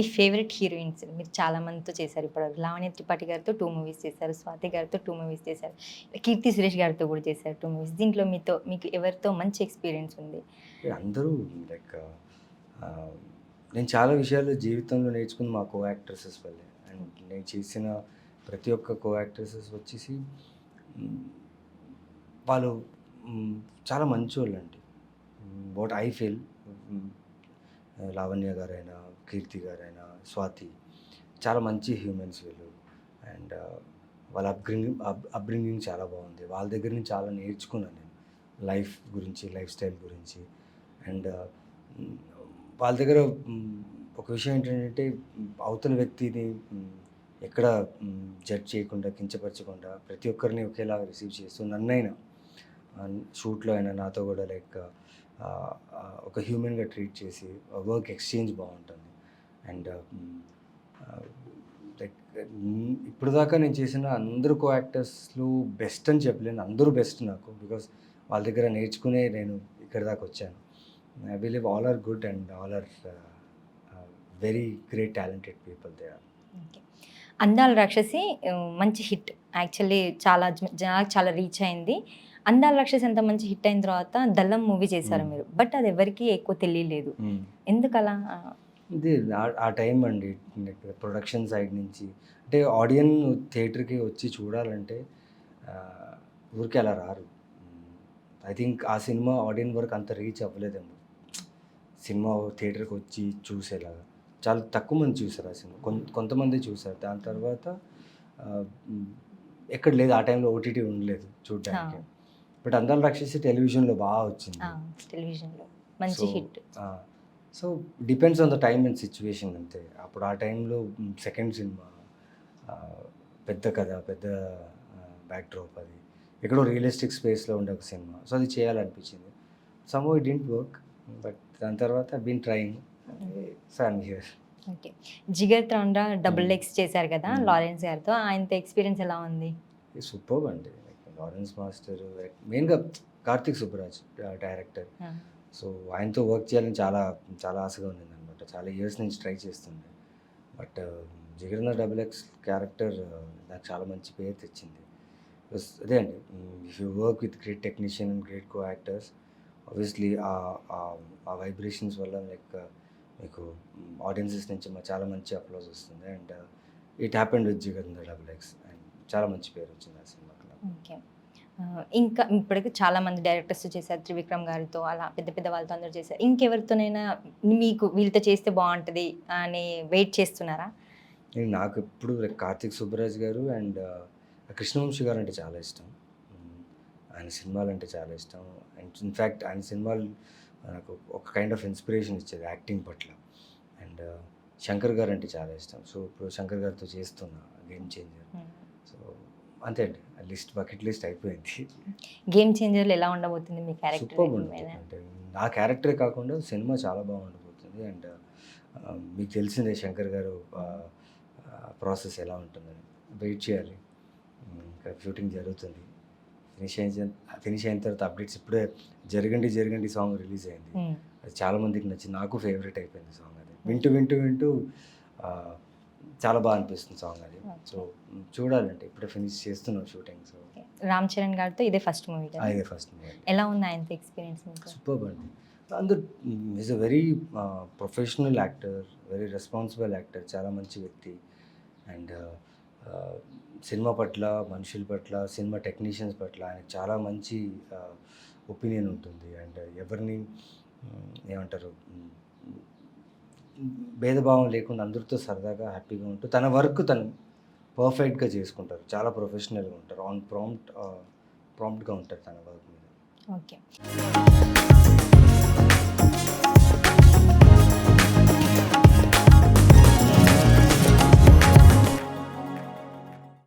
మీ favourite heroines మీరు చాలా మందితో చేశారు. ఇప్పుడు లావణ్య త్రిపాఠి గారితో టూ మూవీస్ చేశారు. స్వాతి గారితో టూ మూవీస్ చేశారు. కీర్తి సురేష్ గారితో కూడా చేశారు టూ మూవీస్ దీంట్లో మీతో మీకు ఎవరితో మంచి ఎక్స్పీరియన్స్ ఉంది? అందరూ లైక్ నేను చాలా విషయాలు జీవితంలో నేర్చుకుని మా కో యాక్ట్రసెస్ వల్లే. అండ్ నేను చేసిన ప్రతి ఒక్క కో యాక్ట్రసెస్ వచ్చేసి వాళ్ళు చాలా మంచి వాళ్ళు అండి వాట్ ఐ ఫీల్ లావణ్య గారైనా కీర్తి గారైనా స్వాతి చాలా మంచి హ్యూమన్స్ వీళ్ళు. అండ్ uh, వాళ్ళ అప్బ్రింగింగ్ అప్బ్రింగింగ్ చాలా బాగుంది. వాళ్ళ దగ్గర నుంచి చాలా నేర్చుకున్నాను నేను. లైఫ్ గురించి లైఫ్ స్టైల్ గురించి. అండ్ uh, వాళ్ళ దగ్గర ఒక విషయం ఏంటంటే అవతల వ్యక్తిని ఎక్కడ జడ్జ్ చేయకుండా కించపరచకుండా ప్రతి ఒక్కరిని ఒకేలాగా రిసీవ్ చేస్తూ నన్నైనా షూట్లో అయినా నాతో కూడా లైక్ ఒక హ్యూమన్గా ట్రీట్ చేసి వర్క్ ఎక్స్చేంజ్ బాగుంటుంది. అండ్ లైక్ ఇప్పుడు దాకా నేను చేసిన అందరు కో యాక్టర్స్లో బెస్ట్ అని చెప్పలేను. అందరూ బెస్ట్ నాకు బికాస్ వాళ్ళ దగ్గర నేర్చుకునే నేను ఇక్కడ దాకా వచ్చాను. I believe all are good and all are very great talented people they are. Andala Rakshasi మంచి హిట్. యాక్చువల్లీ చాలా జనాలకు చాలా రీచ్ అయింది. అందాల రాక్షసి ఎంత మంచి హిట్ అయిన తర్వాత దల్లం మూవీ చేశారు. మీరు. బట్ అది ఎవరికి ఎక్కువ తెలియలేదు. ఎందుకలా? ఇది ఆ- టైం అండి ప్రొడక్షన్ సైడ్ నుంచి. అంటే ఆడియన్ థియేటర్కి వచ్చి చూడాలంటే ఊరికే అలా రారు. ఐ థింక్ ఆ సినిమా ఆడియన్ వరకు అంత రీచ్ అవ్వలేదేమో. సినిమా థియేటర్కి వచ్చి చూసేలాగా. చాలా తక్కువ మంది చూసారు ఆ సినిమా. కొం కొంతమంది చూసారు దాని తర్వాత ఎక్కడ లేదు ఆ టైంలో ఓటీటీ ఉండలేదు చూడడానికి. బట్ అందరం రక్షిస్తే టెలివిజన్లో బాగా వచ్చింది. టెలివిజన్లో. మంచి hit. So depends on the time and situation అంతే. అప్పుడు ఆ టైంలో సెకండ్ సినిమా పెద్ద కథ పెద్ద బ్యాక్డ్రాప్ అది. ఎక్కడో రియలిస్టిక్ స్పేస్లో ఉండే ఒక సినిమా. సో అది చేయాలనిపించింది. Some it didn't work but దాని తర్వాత been trying so I'm here okay. Jigarthanda double Hmm. X చేశారు కదా Hmm. లారెన్స్ గారితో. ఆయనతో ఎక్స్పీరియన్స్ ఎలా ఉంది? సూపర్ అండి. లారెన్స్ మాస్టర్ మెయిన్గా కార్తిక్ సుబ్బరాజ్ డైరెక్టర్. సో ఆయనతో వర్క్ చేయాలని చాలా చాలా ఆశగా ఉండింది అనమాట చాలా ఇయర్స్ నుంచి ట్రై చేస్తుండే. బట్ జిగర్న డబుల్ ఎక్స్ క్యారెక్టర్ నాకు చాలా మంచి పేరు తెచ్చింది. అదే అండి if you work with great technician and great co actors obviously ఆ వైబ్రేషన్స్ వల్ల లైక్ మీకు ఆడియన్సెస్ నుంచి మా చాలా మంచి అప్లోజ్ వస్తుంది అండ్ ఇట్ హ్యాపెండ్ విత్ జిగర్న డబుల్ ఎక్స్ అండ్ చాలా మంచి పేరు వచ్చింది ఆ సినిమాకి. ఓకే ఇంకా ఇప్పటికి చాలా మంది డైరెక్టర్స్ చేశారు త్రివిక్రమ్ గారితో అలా పెద్ద పెద్ద వాళ్ళతో అందరూ చేశారు ఇంకెవరితోనైనా మీకు వీళ్ళతో చేస్తే బాగుంటుంది అని వెయిట్ చేస్తున్నారా నేను నాకు ఎప్పుడు like కార్తిక్ సుబ్బరాజ్ గారు అండ్ కృష్ణవంశీ గారు అంటే చాలా ఇష్టం. ఆయన సినిమాలు అంటే చాలా ఇష్టం. అండ్ ఇన్ఫ్యాక్ట్ ఆయన సినిమాలు నాకు ఒక కైండ్ ఆఫ్ ఇన్స్పిరేషన్ ఇచ్చేది యాక్టింగ్ పట్ల. అండ్ శంకర్ గారు అంటే చాలా ఇష్టం. సో ఇప్పుడు శంకర్ గారితో చేస్తున్నా గేమ్ చేంజర్ సో అంతే అండి. లిస్ట్ బకెట్ లిస్ట్ అయిపోయింది. గేమ్ చేంజర్లు ఎలా ఉండబోతుంది మీ క్యారెక్టర్ అంటే నా క్యారెక్టరే కాకుండా సినిమా చాలా బాగుండబోతుంది అండ్ మీకు తెలిసిందే శంకర్ గారు ప్రాసెస్ ఎలా ఉంటుందని. వెయిట్ చేయాలి. ఇంకా షూటింగ్ జరుగుతుంది. ఫినిష్ అయిన ఫినిష్ అయిన తర్వాత అప్డేట్స్ ఇప్పుడే జరగండి జరగండి సాంగ్ రిలీజ్ అయింది. అది చాలా మందికి నచ్చింది. నాకు ఫేవరెట్ అయిపోయింది సాంగ్ అది. వింటూ వింటూ వింటూ చాలా బాగా అనిపిస్తుంది సాంగ్ అది. సో చూడాలంటే ఇప్పుడే ఫినిష్ చేస్తున్నాం షూటింగ్ సో రామ్ చరణ్ గారితో ఇదే ఫస్ట్ మూవీ అదే ఫస్ట్ మూవీ ఎలా ఉంది ఆయనతో ఎక్స్పీరియన్స్ సూపర్ అండి. అందరు is a very professional actor very responsible actor చాలా మంచి వ్యక్తి. అండ్ సినిమా పట్ల మనుషుల పట్ల సినిమా టెక్నీషియన్స్ పట్ల ఆయనకు చాలా మంచి ఒపీనియన్ ఉంటుంది. అండ్ ఎవరిని ఏమంటారు భేదభావం లేకుండా అందరితో సరదాగా హ్యాపీగా ఉంటూ తన వర్క్ తను పర్ఫెక్ట్గా చేసుకుంటారు. చాలా ప్రొఫెషనల్గా ఉంటారు. ఆన్ ప్రాంప్ట్ ప్రాంప్ట్గా ఉంటారు తన వర్క్ మీద. ఓకే.